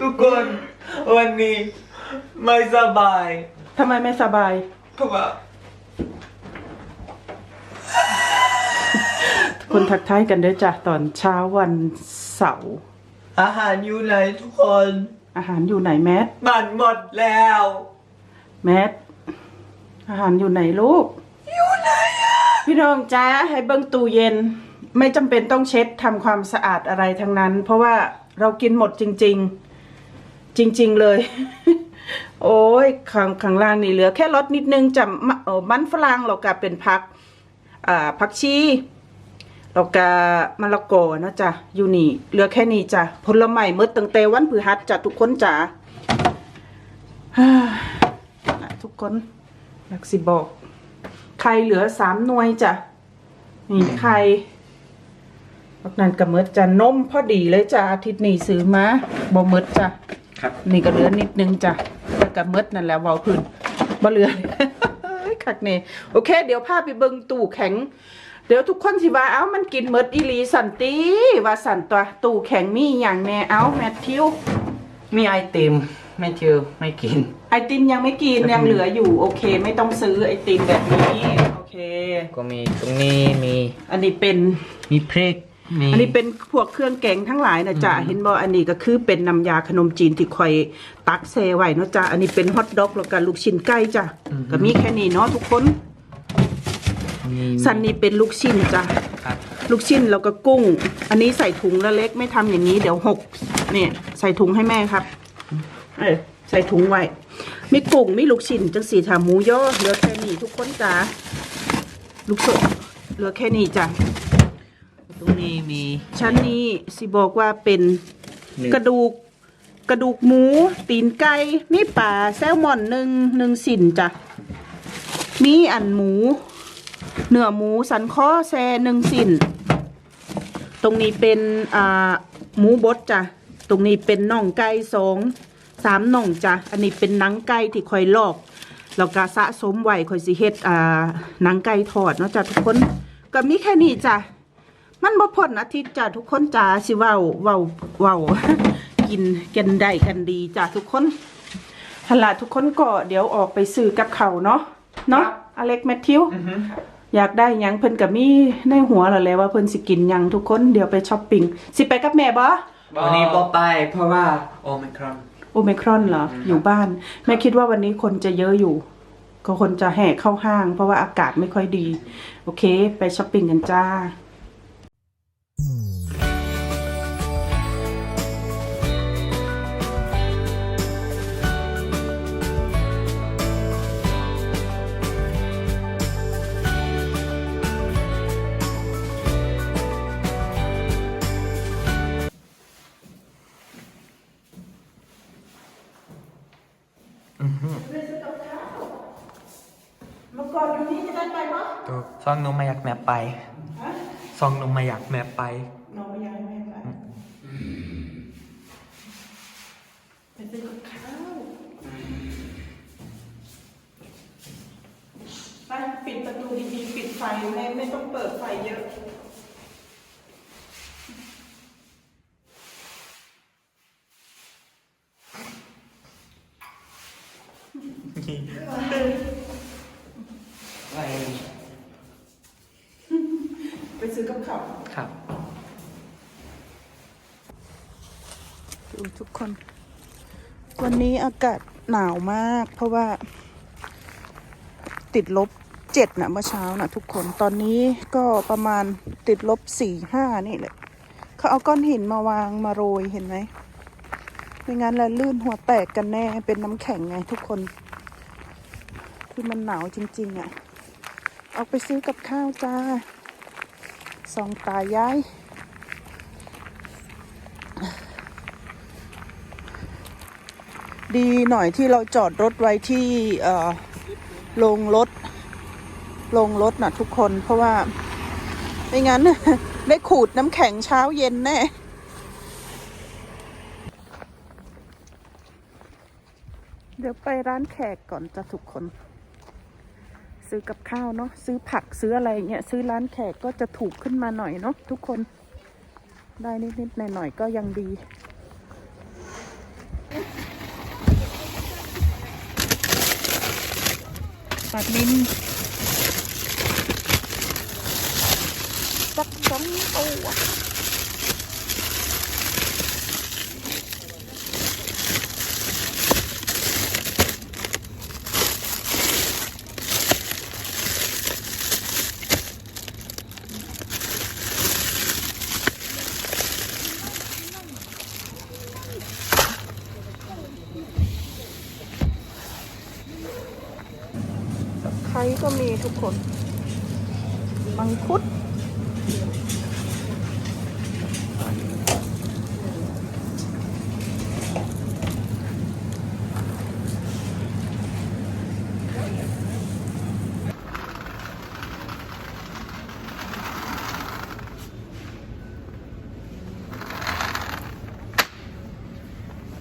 ทุกคนวันนี้ไม่สบายทำไมไม่สบาย เพราะว่าคนทักทายกันด้วยจ้ะตอนเช้าวันเสาร์อาหารอยู่ไหนทุกคนอาหารอยู่ไหนแมทมันหมดแล้ว แมทอาหารอยู่ไหนลูก อยู่ไหนอะพี่น้องจ้าให้เบิ้งตู้เย็น ไม่จำเป็นต้องเช็ดทำความสะอาดอะไรทั้งนั้น เพราะว่า เรากินหมดจริง ๆ จริง ๆ เลย โอ้ยข้างข้างล่างนี่เหลือ แค่รสนิดนึงจะมะเอ่อมันฝรั่งเราก็เป็นพักอ่าผักชีเราก็มะละกอนะจ้ะอยู่นี่เหลือแค่นี้จ้ะผลไม้หมืดตั้งแต่วันพฤหัสจ้ะทุกคนจ้ะฮ่าอะทุกคนอยากสิบอกไข่เหลือสามหน่วยจ้ะนี่ไข่ พักนั้นก็หมืดจ้ะนมพอดีเลยจ้ะอาทิตย์นี้ซื้อมาบ่หมืดจ้ะครับ นี่ก็เหลือนิดนึงจ้ะแล้วก็หมืดนั่นแหละเว้าพื้นบ่เหลือคักนี่โอเค เดี๋ยวพาไปเบิ่งตู้แข็ง เดี๋ยวทุกคนสิว่าเอ้ามันกินหมดอีหลีสันติว่าสันตัวตู้แข็งมีอย่างแน่เอ้าแมทธิวมีไอติมไม่เชื่อไม่กิน ไอติมยังไม่กินยังเหลืออยู่โอเค ไม่ต้องซื้อไอติมแบบนี้โอเค ก็มีตรงนี้มี อันนี้เป็นมีพริกมี อันนี้เป็นพวกเครื่องแกงทั้งหลายนะจ๊ะเห็นบ่อันนี้ก็คือเป็นน้ำยาขนมจีนที่คอยตักแซ่ไว้เนาะจ๊ะอันนี้เป็นฮอทดอกแล้วก็ลูกชิ้นไก่จ้ะก็มีแค่นี้เนาะทุกคนมีสันนี้เป็นลูกชิ้นจ้ะครับลูกชิ้นแล้วก็กุ้ง อันนี้ใส่ถุงละเล็กไม่ทำอย่างนี้เดี๋ยวหกเนี่ยใส่ถุงให้แม่ครับ เออใส่ถุงไว้มีกุ้งมีลูกชิ้นจังสีถาหมูย่อเหลือแค่นี้ทุกคนจ้าลูกสดเหลือแค่นี้จ้ะ ตรงนี้มีชั้นนี้สิบอกว่าเป็นหนึ่งกระดูกกระดูกหมู ตีนไก่มีปลาแซลมอนหนึ่งหนึ่งสินจ้ะมีอันหมู เนื้อหมูสันคอแซหนึ่งสินตรงนี้เป็นอ่าหมูบดจ้ะตรงนี้เป็นน่องไก่สองสามน่องจ้ะอันนี้เป็นหนังไก่ที่คอยลอกแล้วก็สะสมไว้คอยสิเฮ็ดอ่าหนังไก่ทอดเนาะจ้ะทุกคนก็มีแค่นี้จ้ะ มันบ่พ้นอาทิตย์จ้ะทุกคนจ้าสิเว้าเว้าเว้ากินกันได้กันดีจ้ะทุกคนหั่นล่ะทุกคนก็เดี๋ยวออกไปซื้อกับเขาวเนาะเนาะอเล็กแมทธิวอยากได้หยังเพิ่นก็มีในหัวแล้วแหละว่าเพิ่นสิกินหยังทุกคนเดี๋ยวไปช้อปปิ้งสิไปกับแม่บ่วันนี้บอไปเพราะว่าโอมิครอนโอไมครอนเหรออยู่บ้าน แม่คิดว่าวันนี้คนจะเยอะอยู่ ก็คนจะแห่เข้าห้าง เพราะว่าอากาศไม่ค่อยดี โอเค ไปช้อปปิ้งกันจ้า ไปฮะซองนุ่มมาอยากแมปไป น้องไม่อยากให้แม่ไปไปซื้อกับข้าวไปปิดประตูดีๆ ปิดไฟไม่ไม่ต้องเปิดไฟเยอะ ไป ไปซื้อกับข้าว ครับ ดูทุกคน วันนี้ อากาศหนาวมาก เพราะว่า ติดลบเจ็ดนะเมื่อเช้านะทุกคนตอนนี้ก็ประมาณติดลบสี่ห้านี่แหละเขาเอาก้อนหินมาวางมาโรยเห็นไหมไม่งั้นแล้วลื่นหัวแตกกันแน่เป็นน้ำแข็งไงทุกคน คือมันหนาวจริง ๆอะ่ะ ออกไปซื้อกับข้าวจ้าสองตายาย ดีหน่อยที่เราจอดรถไว้ที่เอ่อโรงรถโรงรถนะทุกคนเพราะว่า ไม่งั้น ได้ขูดน้ำแข็งเช้าเย็นแน่เดี๋ยวไปร้านแขกก่อนจะทุกคน ซื้อกับข้าวเนาะซื้อผักซื้ออะไรเงี้ยซื้อร้านแขกก็จะถูกขึ้นมาหน่อยเนาะทุกคนได้นิดๆหน่อยๆก็ยังดี ปัดมิ้นสักสองตัว ไครก็มีทุกคนมังคุด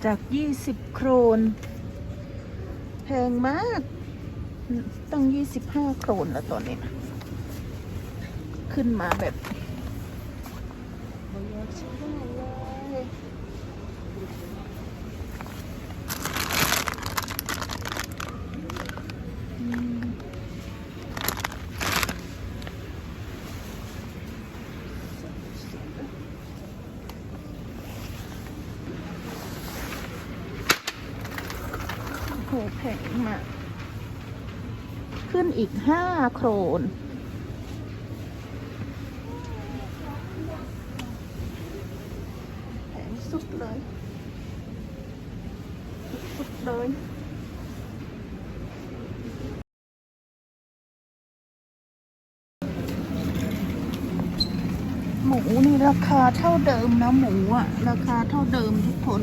จาก 20 โครน แพงมาก สิบห้าโครนแล้วตอนนี้ ขึ้นมาแบบโหแพงมาก อีกห้าโครนแพงสุดเลย สุดเลยหมูนี่ราคาเท่าเดิมนะหมูอะราคาเท่าเดิมทุกคน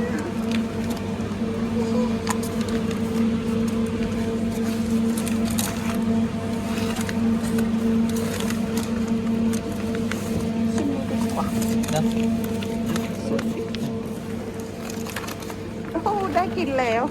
นชิ้นนี้ดีกว่านะโอ้โหได้กินแล้ว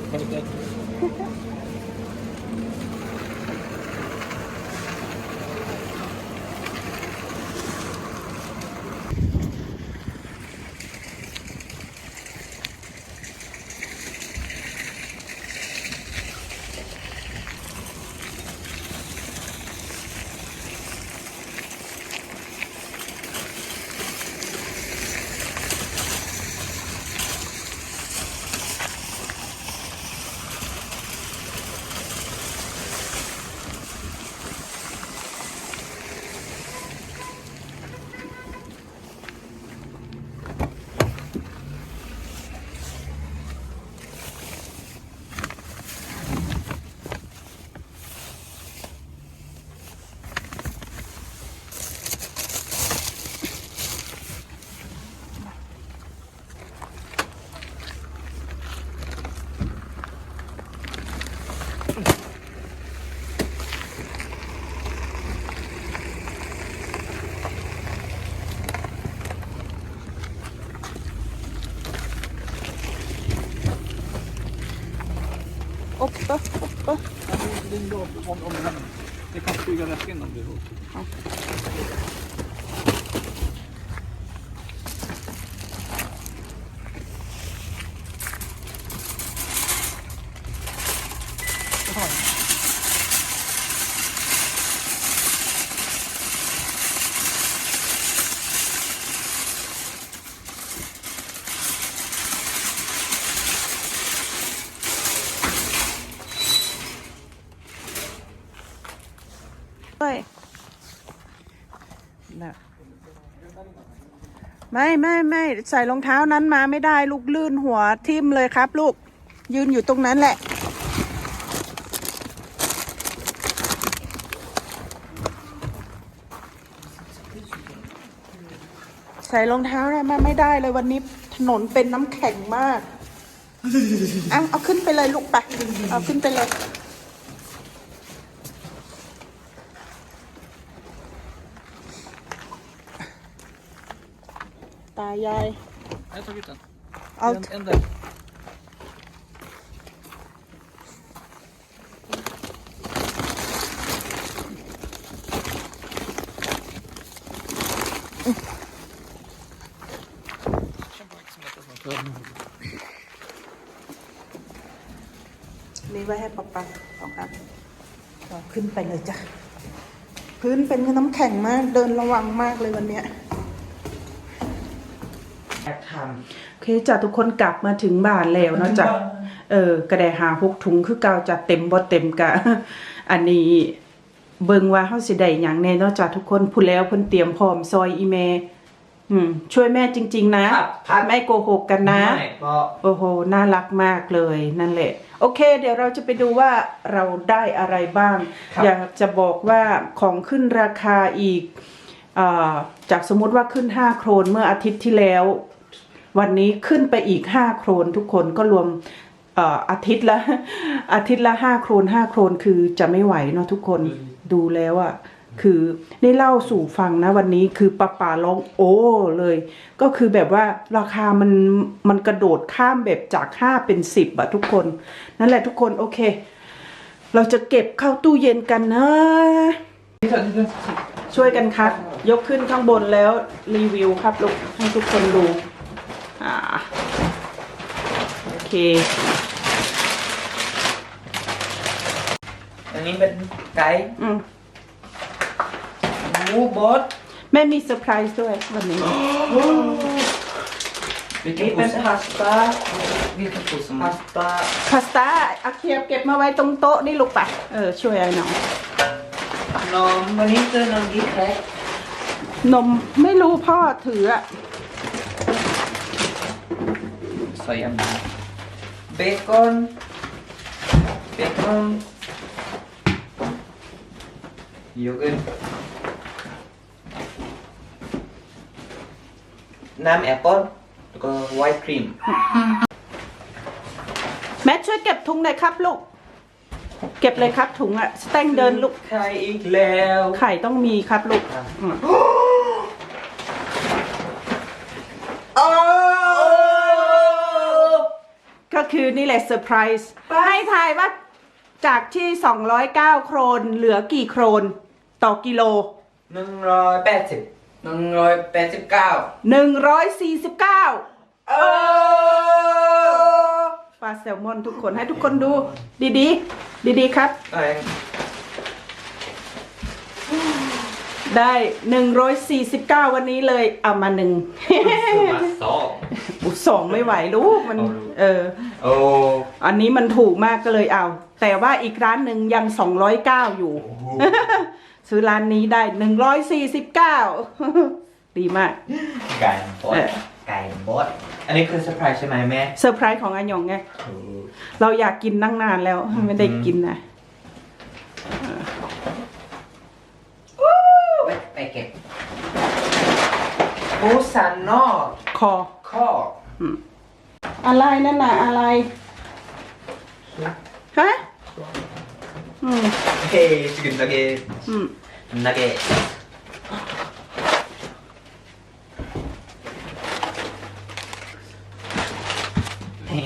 hoppa, hoppa. Ja, det, det, det kan flyga rätt in om du vill. Ja. Oi. นะไม่ไม่ไม่ใส่รองเท้านั้นมาไม่ได้ลูกลื่นหัวทิ่มเลยครับ ลูกยืนอยู่ตรงนั้นแหละ ใส่รองเท้าได้ไมไม่ได้เลยวันนี้ถนนเป็นน้ำแข็งมากอะเอาขึ้นไปเลยลูกไปเอาขึ้นไปเลย ตายาย Jag har tagit den. Allt. En, en där. Känn på vilket som lättast man för. นี่ไว้ให้ป๊าป๊าสองอันเอาขึ้นไปเลยจ้ะ พื้นเป็นน้ำแข็งมาก เดินระวังมากเลยวันเนี้ย แอบทโอเคจ้ะทุกคนกลับมาถึงบ้านแล้วเนาะจ้ะเออกระไดหาหกถุงคือเก่าจะเต็มบ่เต็มกะ อันนี้เบิ่งว่าเฮาสิได้หยังแน่เนาะจ้ะทุกคนพูดแล้วเพิ่นเตรียมพร้อมซอยอีเมอืมช่วยแม่จริง ๆ นะำครับครับไม่โกหกกันนะ ไม่ก็โอ้โห น่ารักมากเลยนั่นแหละ โอเค เดี๋ยวเราจะไปดูว่าเราได้อะไรบ้างอยากจะบอกว่าของขึ้นราคาอีกอาจากสมมุติว่าขึ้น 5 โครนเมื่ออาทิตย์ที่แล้ว วันนี้ขึ้นไปอีก 5 โครนทุกคนก็รวมเอ่ออาทิตย์ละอาทิตย์ละ5โครน5โครนคือจะไม่ไหวเนาะทุกคนดูแล้วอะคือได้เล่าสู่ฟังนะวันนี้คือป้าป่าร้องโอ้เลย ก็คือแบบว่าราคามันมันกระโดดข้ามแบบจาก5เป็น10อะทุกคน นั่นแหละทุกคนโอเค เราจะเก็บเข้าตู้เย็นกันนะ ช่วยกันครับ ยกขึ้นข้างบนแล้วรีวิวครับลูกให้ทุกคนดู อ่าโอเค อันนี้เป็นไก่อืมหมูบดแม่มีเซอร์ไพรส์ด้วยวันนี้ นี่เป็นพาสต้านี่คือพาสต้าพาสต้าอาเคียบเก็บมาไว้ตรงโต๊ะนี่ลูกปะเออ ช่วยไอ้น้อง นมวันนี้เจอนมดีแครกนมไม่รู้พ่อถืออะ Säga men. เบคอนเบคอนโยเกิร์ตน้ำแอปเปิ้ลแล้วก็ไวท์ครีม แม่ช่วยเก็บถุงหน่อยครับลูก เก็บเลยครับถุงอะสแตงเดินลูก ไข่อีกแล้ว ไข่ต้องมีครับลูกอืม โอ้ ก็คือ นี่แหละเซอร์ไพรส์ให้ทายว่าจากที่ 209 โครนเหลือกี่โครนต่อกิโล หนึ่งร้อยแปดสิบหนึ่งร้อยแปดสิบเก้า149เออปลาแซลมอนทุกคนให้ทุกคนดูดีๆ ดีๆครับเอ้ยได้ 149 วันนี้เลยเอามาหนึ่ง มาสอง อุยสองไม่ไหวลูกมัน เอาลูก เออ โอ้อันนี้มันถูกมากก็เลยเอา แต่ว่าอีกร้านหนึ่งยัง 209 อยู่ ซื้อร้านนี้ได้ 149 ดีมาก ไก่บดเออไก่บดอันนี้คือเซอร์ไพรส์ใช่ไหมแม่เซอร์ไพรส์ของอันยองไงเราอยากกินนั่งนานแล้ว ไม่ได้กินนะไปไปเก็บหมูสันนอกคอข้อ อะไรนั่นน่ะอะไรฮะอืมเฮ้ชิคกี้นนักเก็ตอืมนักเก็ตเฮ้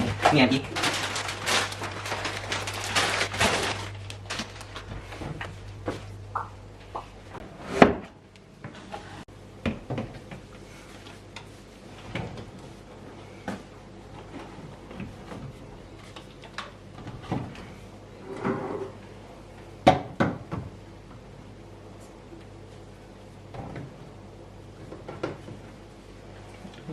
ด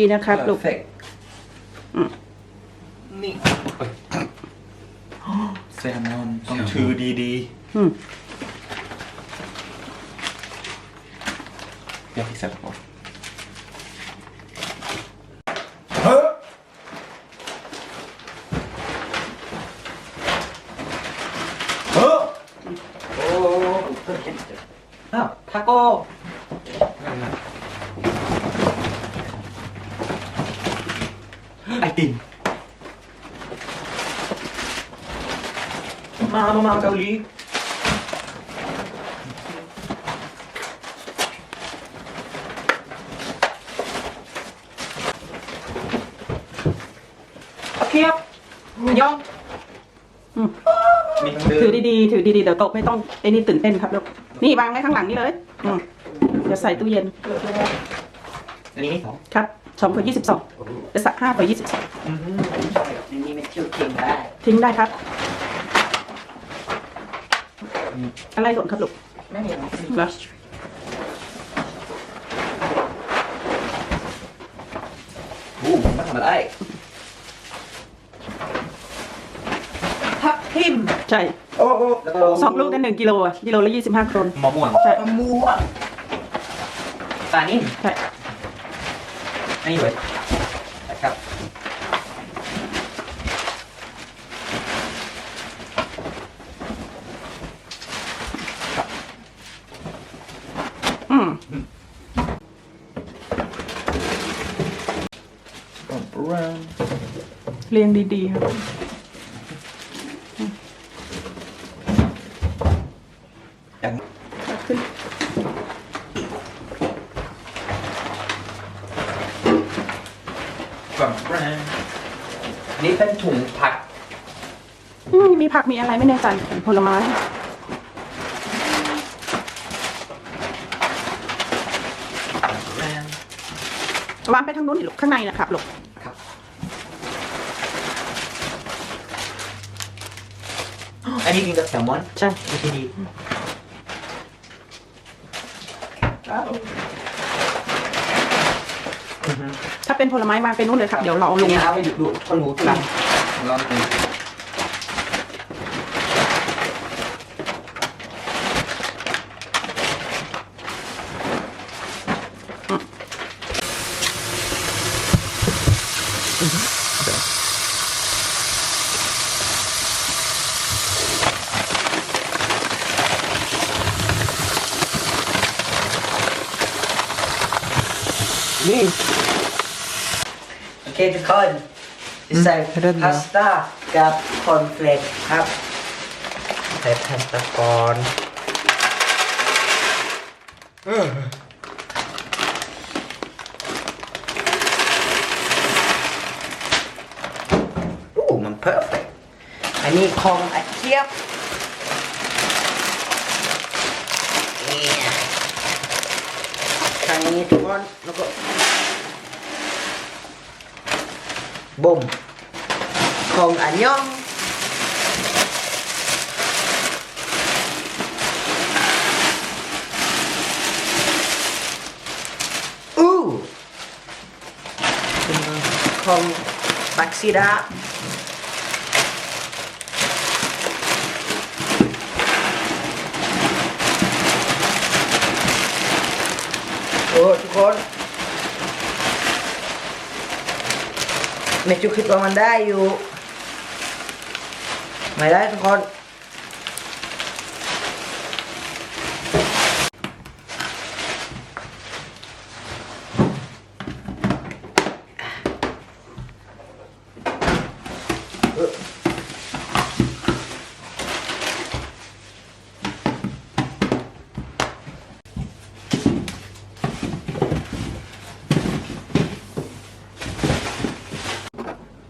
ีๆนะครับลูก perfect อืม นี่ แซลมอนต้อง ถือดี อืม Jag fixar det på. อ้าวทาโก้ไอติมม มีทั้งเดิถือนดีๆ ถือดีๆ เดี๋ยวโต๊ะไม่ต้องไอ้นี่ตื่นเต้นครับลูก นี่วางไว้ข้างหลังนี่เลยอืมเดี๋ยวใส่ตู้เย็น อันนี้สองครับสองเผื่อยี่สิบสองเดี๋ยวสักห้าเผื่อยี่สิบสองอืมอันนี้ไม่เที่ยวเก่งได้ทิ้งได้ครับ อะไรหล่นครับลูกไม่มีเหรอโอ้มันทำอะไรทับทิม ใช่โอ้โอ้แล้วก็สองลูกได้หนึ่งกิโลอะกิโลละยี่สิบห้าโครนมะม่วงใช่มะม่วงปลานิ่มใช่อันนี้เลยนะครับอืมก่อนปรังเรียงดีๆครับ อย่าง ขึ้น ก่อนปรังนี่ เป็นถุงผัก อืมมีผักมีอะไรไม่แน่ใจผลไม้ปรังวางไปทางนู้นดิลูกข้างในนะครับลูกครับ อันนี้กินกับแซลมอนใช่วิธีดี ถ้าเป็นผลไม้วางไปนู้นเลยครับ เดี๋ยวเราเอาลงเอาไปดูดูคนรู้กันลองดู นี่ โอเคทุกคนจะใส่พาสต้ากับคอนเฟลกครับใส่พาสต้าก่อนโอ้มันเพอร์เฟกอันนี้ของอาเทียบเนี่ยทางนี้ทุกคนแล้วก็ บุ่มของอันยองอู้ของบักซิดาโอ้ทุกคน แม่จุคิดว่ามันได้อยู่ ไม่ได้ทุกคนเออ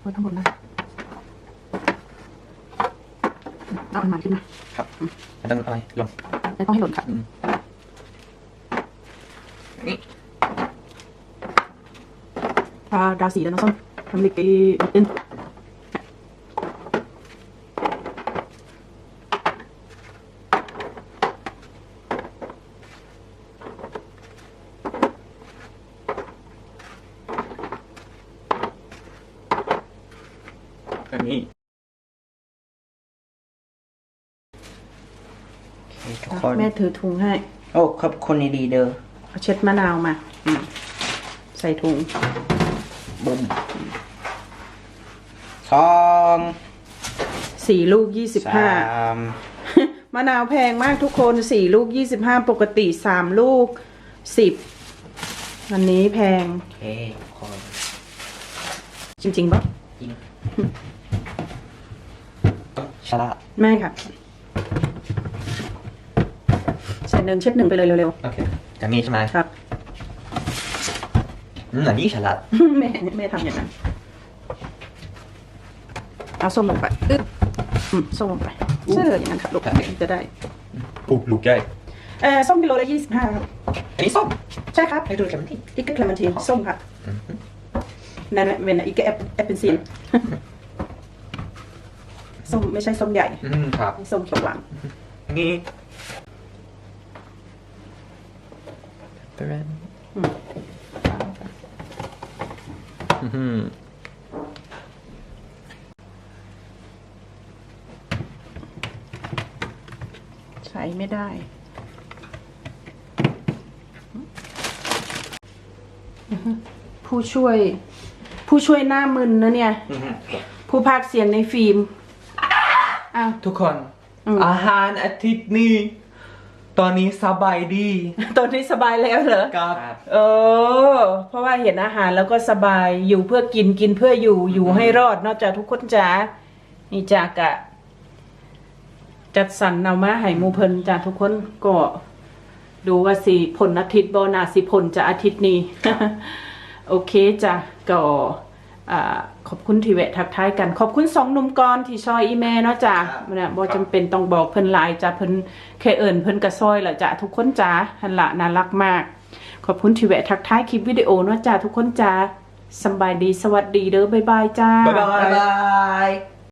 ไว้ทั้งหมดนะ เอาอันใหม่ขึ้นมาครับต้องอะไรลงไม่ต้องให้หล่นครับนี่ทาดาสีแล้วน้องส้มทำลิกไอ้บัตเต้นอันนี้โอเคทุกคน แม่ ถือถุงให้ โอ้ขอบคุณดีๆเด้อเอาเช็ดมะนาวมาอืมใส่ถุงบุ่มสองสี่ลูกยี่สิบห้าสามมะนาวแพงมากทุกคนสี่ลูกยี่สิบห้าปกติสามลูกสิบวันนี้แพงโอเคคนจริงๆปะจริงฉลาดไม่ค่ะ ใส่เนินเช็ดหนึ่งไปเลยเร็วโอเคอย่างนี้ใช่ไหมๆครับ อืมอันนี้ฉลาดแม่แม่ทำอย่างนั้นเอาส้มลงไปอึ๊บอืมส้มลงไปเชื่ออย่างนั้นครับลูกจะได้ปุ๊บลูกใหญ่เออส้มกิโลละยี่สิบห้าครับอันนี้ส้มใช่ครับให้ดูกันที่อีกเคลมันทีนส้มครับนั่นเป็นอีกแอปแอปเป็นซีนส้มไม่ใช่ส้มใหญ่อืมครับ ส้มเขียวหวานนี่ เป็นอืมอืมใช้ไม่ได้ ผู้ช่วย ผู้ช่วยหน้ามึนนะเนี่ย ผู้พากย์เสียงในฟิล์มอ้าว ทุกคนอืมอาหารอาทิตย์นี้ ตอนนี้สบายดีตอนนี้สบายแล้วเหรอกับ เออ เพราะว่าเห็นอาหารแล้วก็สบายอยู่เพื่อกินกินเพื่ออยู่อยู่ให้รอดเนอกจากทุกคนจ๋านี่จากอะจัดสรรเอามาให้หมูเพิ่นจ้าทุกคนก็ ดูว่าสิผลอาทิตย์บนาสิผลจะอาทิตย์นี้ โอเคจ้ะก็อ่า ขอบคุณที่แวะทักทายกัน ขอบคุณสองหนุ่มกรที่ซอยอีแม่เนาะจ้ะเนี่ยบ่จำเป็นต้องบอกเพิ่นหลายจ้ะเพิ่นแค่เอิ้นเพิ่นก็ซอยละจ้ะทุกคนจ้ะหันละน่ารักมาก ขอบคุณที่แวะทักทายคลิปวิดีโอเนาะจ้ะทุกคนจ้ะสำบายดีสวัสดีเด้อบ๊ายบายจ้า บ๊ายบายบ๊ายบาย